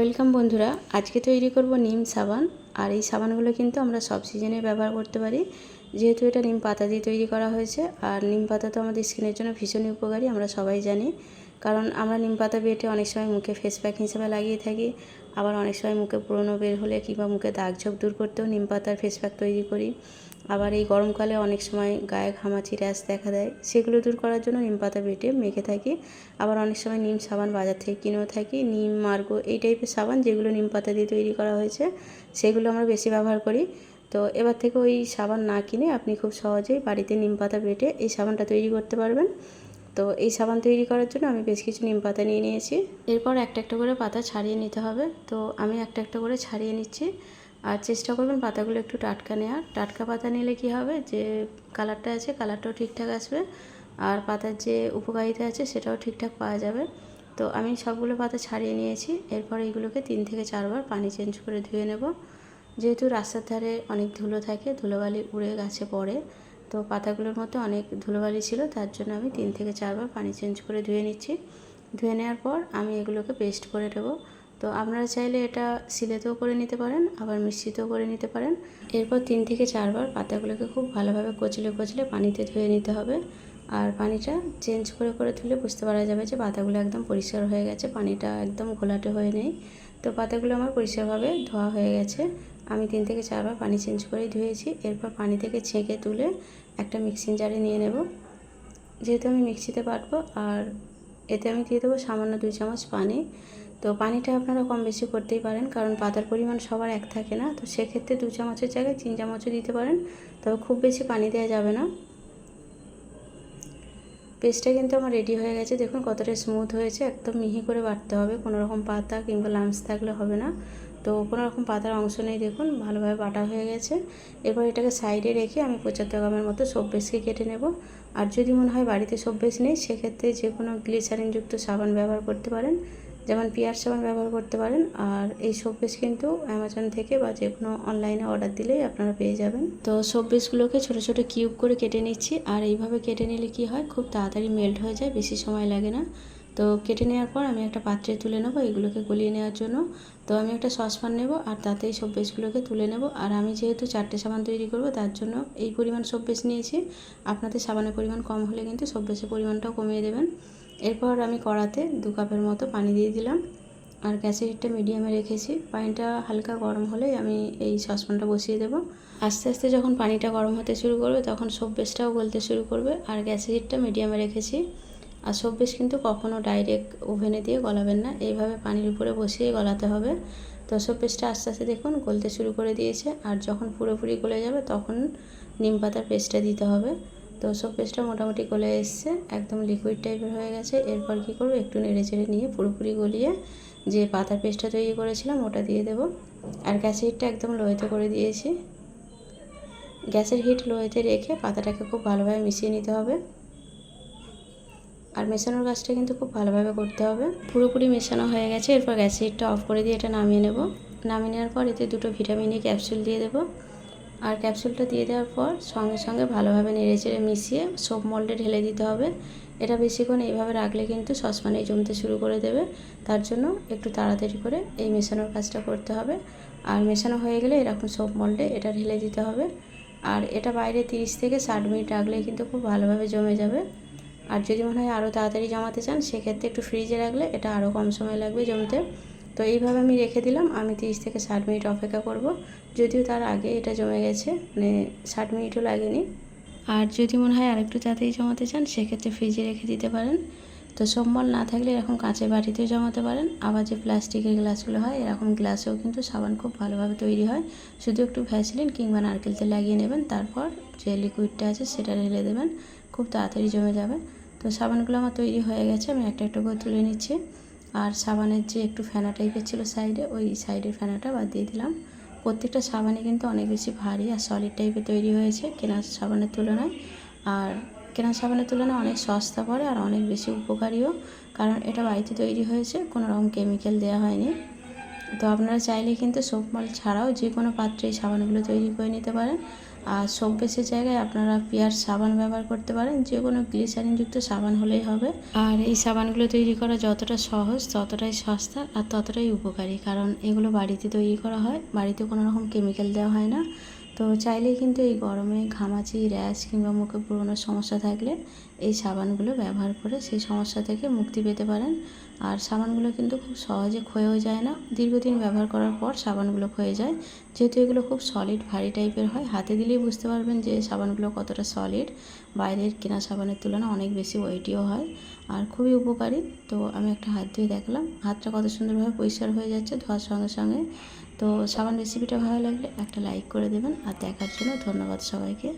Welcome বন্ধুরা, আজকে তৈরি করব নিম সাবান। আর এই সাবানগুলো কিন্তু আমরা সব সিজনে ব্যবহার করতে পারি। যেহেতু এটা নিম পাতা দিয়ে তৈরি করা হয়েছে, আর নিম পাতা তো আমাদের স্কিনের জন্য ভীষণই উপকারী, আমরা সবাই জানি। কারণ আমরা নিম পাতা বেটে অনেক সময় মুখে ফেস প্যাক হিসেবে লাগিয়ে থাকি, আবার অনেক সময় মুখে পুরনো বের হলে কিংবা মুখে দাগ দূর করতেও নিম পাতার ফেস প্যাক তৈরি করি। আবার এই গরমকালে অনেক সময় গায়ে ঘামাচি র্যাশ দেখা দেয়, সেগুলো দূর করার জন্য নিম পাতা বেটে মেখে থাকি। আবার অনেক সময় নিম সাবান বাজার থেকে কিনেও থাকি, নিম, মার্গো এই টাইপের সাবান যেগুলো নিম পাতা দিয়ে তৈরি করা হয়েছে, সেগুলো আমরা বেশি ব্যবহার করি। তো এবার থেকে ওই সাবান না কিনে আপনি খুব সহজেই বাড়িতে নিম পাতা বেটে এই সাবানটা তৈরি করতে পারবেন। তো এই সাবান তৈরি করার জন্য আমি বেশ কিছু নিম পাতা নিয়ে নিয়েছি। এরপর একটা একটা করে পাতা ছাড়িয়ে নিতে হবে। তো আমি একটা একটা করে ছাড়িয়ে নিচ্ছি। আর চেষ্টা করবেন পাতাগুলো একটু টাটকা নেওয়ার টাটকা পাতা নিলে কি হবে? যে কালারটা আছে, কালারটাও ঠিকঠাক আসবে। আর পাতার যে উপকারিতা আছে, সেটাও ঠিকঠাক পাওয়া যাবে। তো আমি সবগুলো পাতা ছাড়িয়ে নিয়েছি। এরপর এইগুলোকে তিন থেকে চারবার পানি চেঞ্জ করে ধুয়ে নেব। যেহেতু রাস্তার ধারে অনেক ধুলো থাকে, ধুলোবালি উড়ে গাছে পড়ে, তো পাতাগুলোর মধ্যে অনেক ধুলোবালি ছিল, তার জন্য আমি তিন থেকে চারবার পানি চেঞ্জ করে ধুয়ে নিচ্ছি। ধুয়ে নেওয়ার পর আমি এগুলোকে পেস্ট করে নেব। তো আপনারা চাইলে এটা সিলেতেও করে নিতে পারেন, আবার মিশ্রিতও করে নিতে পারেন। এরপর তিন থেকে চারবার পাতাগুলোকে খুব ভালোভাবে কচলে কচলে পানিতে ধুয়ে নিতে হবে। আর পানিটা চেঞ্জ করে করে ধুলে বুঝতে পারা যাবে যে পাতাগুলো একদম পরিষ্কার হয়ে গেছে, পানিটা একদম ঘোলাটে হয়ে নেই তো পাতাগুলো আমার পরিষ্কারভাবে ধোয়া হয়ে গেছে। আমি তিন থেকে চারবার পানি চেঞ্জ করেই ধুয়েছি। এরপর পানি থেকে ছেঁকে তুলে একটা মিক্সিং জারে নিয়ে নেব। যেহেতু আমি মিক্সিতে বাটবো আর এতে আমি দিয়ে দেবো সামান্য দুই চামচ পানি। তো পানিটা আপনারা কম বেশি করতেই পারেন, কারণ পাতার পরিমাণ সবার এক থাকে না। তো সেক্ষেত্রে দু চামচের জায়গায় তিন চামচও দিতে পারেন। তবে খুব বেশি পানি দেওয়া যাবে না। পেস্টটা কিন্তু আমার রেডি হয়ে গেছে। দেখুন কতটা স্মুথ হয়েছে। একদম মিহি করে বাটতে হবে। কোনো রকম পাতা কিংবা লামস থাকলে হবে না। তো কোনো রকম পাতার অংশ নেই দেখুন। ভালোভাবে বাটা হয়ে গেছে। এরপর এটাকে সাইডে রেখে আমি পঁচাত্তর গ্রামের মতো সব বেশকে কেটে নেব। আর যদি মনে হয় বাড়িতে সব বেশ নেই, সেক্ষেত্রে যে কোনো গ্লিসারিনযুক্ত সাবান ব্যবহার করতে পারেন। যেমন পিয়ার সাবান ব্যবহার করতে পারেন, আর এই সোপ বেস কিন্তু অ্যামাজন থেকে বা যে কোনো অনলাইনে অর্ডার দিলেই আপনারা পেয়ে যাবেন। তো সোপ বেসগুলোকে ছোটো ছোটো কিউব করে কেটে নিচ্ছি, আর এইভাবে কেটে নিলে কি হয়, খুব তাড়াতাড়ি মেল্ট হয়ে যায়, বেশি সময় লাগে না। তো কেটে নেওয়ার পর আমি একটা পাত্রে তুলে নেব এগুলোকে গলিয়ে নেওয়ার জন্য। তো আমি একটা সসপ্যান নেব, আর তাতেই সব বেসগুলোকে তুলে নেব। আর আমি যেহেতু চারটে সাবান তৈরি করব, তার জন্য এই পরিমাণ সব বেস নিয়েছি। আপনাদের সাবানের পরিমাণ কম হলে কিন্তু সব বেসের পরিমাণটাও কমিয়ে দেবেন। এরপর আমি কড়াতে দু কাপের মতো পানি দিয়ে দিলাম। আর গ্যাসের হিটটা মিডিয়ামে রেখেছি। পানিটা হালকা গরম হলেই আমি এই সসপ্যানটা বসিয়ে দেবো। আস্তে আস্তে যখন পানিটা গরম হতে শুরু করবে, তখন সব বেশটাও গলতে শুরু করবে। আর গ্যাসের হিটটা মিডিয়ামে রেখেছি। আর সব বেশ কিন্তু কখনও ডাইরেক্ট ওভেনে দিয়ে গলাবেন না। এইভাবে পানির উপরে বসিয়ে গলাতে হবে। তো সব পেস্টটা আস্তে আস্তে দেখুন, গলতে শুরু করে দিয়েছে। আর যখন পুরোপুরি গলে যাবে, তখন নিম পাতার পেস্টটা দিতে হবে। তো সব পেস্টটা মোটামুটি গলে এসছে, একদম লিকুইড টাইপের হয়ে গেছে। এরপর কি করব? একটু নেড়ে চেড়ে নিয়ে পুরোপুরি গলিয়ে যে পাতার পেস্টটা তৈরি করেছিলাম, ওটা দিয়ে দেবো। আর গ্যাসের হিটটা একদম লোয়েতে করে দিয়েছি। গ্যাসের হিট লোয়েতে রেখে পাতাটাকে খুব ভালোভাবে মিশিয়ে নিতে হবে। আর মেশানোর কাজটা কিন্তু খুব ভালোভাবে করতে হবে। পুরোপুরি মেশানো হয়ে গেছে, এরপর গ্যাসের হিটটা অফ করে দিয়ে এটা নামিয়ে নেব। নামিয়ে নেওয়ার পর এতে দুটো ভিটামিনে ক্যাপসুল দিয়ে দেবো। আর ক্যাপসুলটা দিয়ে দেওয়ার পর সঙ্গে সঙ্গে ভালোভাবে নেড়ে চেড়ে মিশিয়ে সোপ মল্ডে ঢেলে দিতে হবে। এটা বেশিক্ষণ এইভাবে রাখলে কিন্তু সসপ্যানে জমতে শুরু করে দেবে। তার জন্য একটু তাড়াতাড়ি করে এই মেশানোর কাজটা করতে হবে। আর মেশানো হয়ে গেলে এরকম সোপ মল্ডে এটা ঢেলে দিতে হবে। আর এটা বাইরে তিরিশ থেকে ষাট মিনিট রাখলে কিন্তু খুব ভালোভাবে জমে যাবে। আর যদি মনে হয় আরও তাড়াতাড়ি জমাতে চান, সেক্ষেত্রে একটু ফ্রিজে রাখলে এটা আরও কম সময় লাগবে জমতে। তো এইভাবে আমি রেখে দিলাম। আমি তিরিশ থেকে ষাট মিনিট অপেক্ষা করব। যদিও তার আগে এটা জমে গেছে মানে ষাট মিনিটও লাগেনি। আর যদি মনে হয় আরেকটু তাড়াতাড়ি জমাতে চান, সেক্ষেত্রে ফ্রিজে রেখে দিতে পারেন। তো সম্বল না থাকলে এরকম কাঁচের বাটিতেও জমাতে পারেন। আবার যে প্লাস্টিকের গ্লাসগুলো হয়, এরকম গ্লাসেও কিন্তু সাবান খুব ভালোভাবে তৈরি হয়। শুধু একটু ভ্যাসলিন কিংবা নারকেল তেল লাগিয়ে নেবেন, তারপর যে লিকুইডটা আছে সেটা ঢেলে দেবেন। খুব তাড়াতাড়ি জমে যাবে। তো সাবানগুলো আমার তৈরি হয়ে গেছে, আমি একটা একটা করে তুলে নিচ্ছি। আর সাবানের যে একটু ফেনা টাইপের ছিল সাইডে, ওই সাইডের ফেনাটা বাদ দিয়ে দিলাম। প্রত্যেকটা সাবানই কিন্তু অনেক বেশি ভারী আর সলিড টাইপের তৈরি হয়েছে কেনার সাবানের তুলনায়। আর কেনা সাবানের তুলনায় অনেক সস্তা পড়ে আর অনেক বেশি উপকারীও, কারণ এটা বাড়িতে তৈরি হয়েছে, কোনো রকম কেমিক্যাল দেওয়া হয়নি। তো আপনারা চাইলে কিন্তু সোপ মল ছাড়াও যে কোনো পাত্রে এই সাবানগুলো তৈরি করে নিতে পারেন। আর সোপ বেসের জায়গায় আপনারা পিয়ার সাবান ব্যবহার করতে পারেন। যে কোনো গ্লিসারিনযুক্ত সাবান হলেই হবে। আর এই সাবানগুলো তৈরি করা যতটা সহজ, ততটাই সস্তা আর ততটাই উপকারী। কারণ এগুলো বাড়িতে তৈরি করা হয়। বাড়িতে কোনো রকম কেমিক্যাল দেওয়া হয় না। তো চাইলেই কিন্তু এই গরমে ঘামাচি, র্যাশ কিংবা মুখে পুরোনো সমস্যা থাকলে এই সাবানগুলো ব্যবহার করে সেই সমস্যা থেকে মুক্তি পেতে পারেন। আর সাবানগুলো কিন্তু খুব সহজে ক্ষয়েও যায় না। দীর্ঘদিন ব্যবহার করার পর সাবানগুলো ক্ষয়ে যায়। যেহেতু এগুলো খুব সলিড ভারী টাইপের হয়, হাতে দিলেই বুঝতে পারবেন যে সাবানগুলো কতটা সলিড বাইরের কেনা সাবানের তুলনায় অনেক বেশি ওয়েটিও হয় আর খুবই উপকারী। তো আমি একটা হাত ধুয়ে দেখলাম। হাতটা কত সুন্দরভাবে পরিষ্কার হয়ে যাচ্ছে ধোয়ার সঙ্গে সঙ্গে। তো সাবান রেসিপিটা ভালো লাগলে একটা লাইক করে দেবেন আর দেখার জন্য ধন্যবাদ সবাইকে।